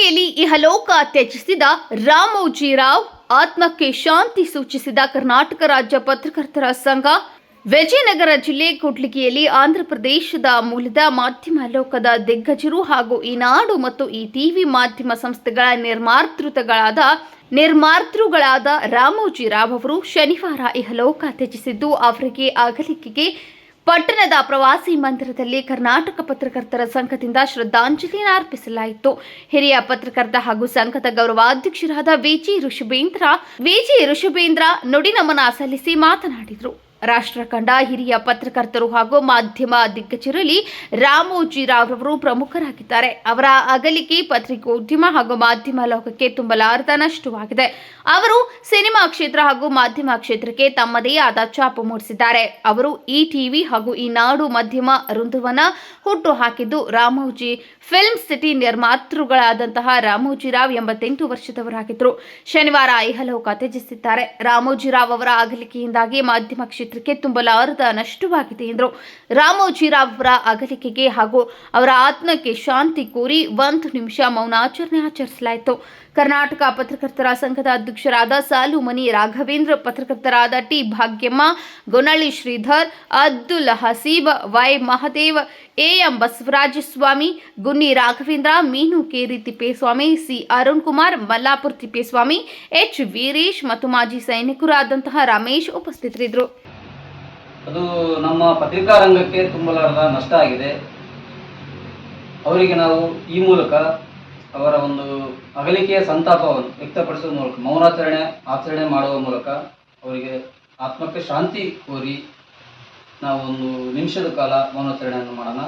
ಇಹಲೋಕ ತ್ಯಜಿಸಿದ ರಾಮೋಜಿರಾವ್ ಆತ್ಮಕ್ಕೆ ಶಾಂತಿ ಸೂಚಿಸಿದ ಕರ್ನಾಟಕ ರಾಜ್ಯ ಪತ್ರಕರ್ತರ ಸಂಘ, ವಿಜಯನಗರ ಜಿಲ್ಲೆ ಕೂಡ್ಲಿಗಿಯಲ್ಲಿ ಆಂಧ್ರಪ್ರದೇಶದ ಮೂಲದ ಮಾಧ್ಯಮ ಲೋಕದ ದಿಗ್ಗಜರು ಹಾಗೂ ಈ ನಾಡು ಮತ್ತು ಈ ಟಿವಿ ಮಾಧ್ಯಮ ಸಂಸ್ಥೆಗಳ ನಿರ್ಮಾತೃತಗಳಾದ ನಿರ್ಮಾತೃಗಳಾದ ರಾಮೋಜಿರಾವ್ ಅವರು ಶನಿವಾರ ಇಹಲೋಕ ತ್ಯಜಿಸಿದ್ದು, ಅವರಿಗೆ ಅಗಲಿಕೆಗೆ ಪಟ್ಟಣದ ಪ್ರವಾಸಿ ಮಂದಿರದಲ್ಲಿ ಕರ್ನಾಟಕ ಪತ್ರಕರ್ತರ ಸಂಘದಿಂದ ಶ್ರದ್ಧಾಂಜಲಿಯನ್ನು ಅರ್ಪಿಸಲಾಯಿತು. ಹಿರಿಯ ಪತ್ರಕರ್ತ ಹಾಗೂ ಸಂಘದ ಗೌರವಾಧ್ಯಕ್ಷರಾದ ವಿಜಿ ಋಷಭೇಂದ್ರ ವಿಜಿ ಋಷಭೇಂದ್ರ ನುಡಿ ನಮನ ಸಲ್ಲಿಸಿ ಮಾತನಾಡಿದರು. ರಾಷ್ಟ್ರ ಕಂಡ ಹಿರಿಯ ಪತ್ರಕರ್ತರು ಹಾಗೂ ಮಾಧ್ಯಮ ದಿಗ್ಗಜರಲ್ಲಿ ರಾಮೋಜಿರಾವ್ ರವರು ಪ್ರಮುಖರಾಗಿದ್ದಾರೆ. ಅವರ ಅಗಲಿಕೆ ಪತ್ರಿಕೋದ್ಯಮ ಹಾಗೂ ಮಾಧ್ಯಮ ಲೋಕಕ್ಕೆ ತುಂಬಲಾರದ ನಷ್ಟವಾಗಿದೆ. ಅವರು ಸಿನಿಮಾ ಕ್ಷೇತ್ರ ಹಾಗೂ ಮಾಧ್ಯಮ ಕ್ಷೇತ್ರಕ್ಕೆ ತಮ್ಮದೇ ಆದ ಛಾಪು ಮೂಡಿಸಿದ್ದಾರೆ. ಅವರು ಈ ಟಿವಿ ಹಾಗೂ ಈ ನಾಡು ಮಾಧ್ಯಮ ವೃಂದವನ್ನ ಹುಟ್ಟು ಹಾಕಿದ್ದು ರಾಮೋಜಿ ಫಿಲ್ಮ್ ಸಿಟಿ ನಿರ್ಮಾತೃಗಳಾದಂತಹ ರಾಮೋಜಿರಾವ್ ಎಂಬತ್ತೆಂಟು ವರ್ಷದವರಾಗಿದ್ದರು. ಶನಿವಾರ ಇಹಲೋಕ ತ್ಯಜಿಸಿದ್ದಾರೆ. ರಾಮೋಜಿರಾವ್ ಅವರ ಅಗಲಿಕೆಯಿಂದಾಗಿ ಮಾಧ್ಯಮ ಕ್ಷೇತ್ರಕ್ಕೆ ತುಂಬಲಾರದ ನಷ್ಟವಾಗಿದೆ ಎಂದರು. ರಾಮೋಜಿರಾವ್ ಅವರ ಅಗಲಿಕೆಗೆ ಹಾಗೂ ಅವರ ಆತ್ಮಕ್ಕೆ ಶಾಂತಿ ಕೋರಿ ಒಂದು ನಿಮಿಷ ಮೌನಾಚರಣೆ ಆಚರಿಸಲಾಯಿತು. ಕರ್ನಾಟಕ ಪತ್ರಕರ್ತರ ಸಂಘದ ಅಧ್ಯಕ್ಷರಾದ Salumani Raghavendra, ಪತ್ರಕರ್ತರಾದ T Bhagyamma, Gonalli Sridhar, Abdul Haseeb, Y Mahadev AM Basavaraja Swamy Gunni Raghavendra, Meenu Keri Tippeswamy, C Arun Kumar Mallapur Tippeswamy, H Veeresh ಮತ್ತು ಮಾಜಿ ಸೈನಿಕರಾದಂತಹ ರಮೇಶ್ ಉಪಸ್ಥಿತರಿದ್ದರು. ಅದು ನಮ್ಮ ಪತ್ರಿಕಾ ರಂಗಕ್ಕೆ ತುಂಬಲಾರದ ನಷ್ಟ ಆಗಿದೆ. ಅವರಿಗೆ ನಾವು ಈ ಮೂಲಕ ಅವರ ಒಂದು ಅಗಲಿಕೆಯ ಸಂತಾಪವನ್ನು ವ್ಯಕ್ತಪಡಿಸುವ ಮೂಲಕ, ಮೌನಾಚರಣೆ, ಆಚರಣೆ ಮಾಡುವ ಮೂಲಕ ಅವರಿಗೆ ಆತ್ಮಕ್ಕೆ ಶಾಂತಿ ಕೋರಿ ನಾವು ಒಂದು ನಿಮಿಷದ ಕಾಲ ಮೌನಾಚರಣೆಯನ್ನು ಮಾಡೋಣ.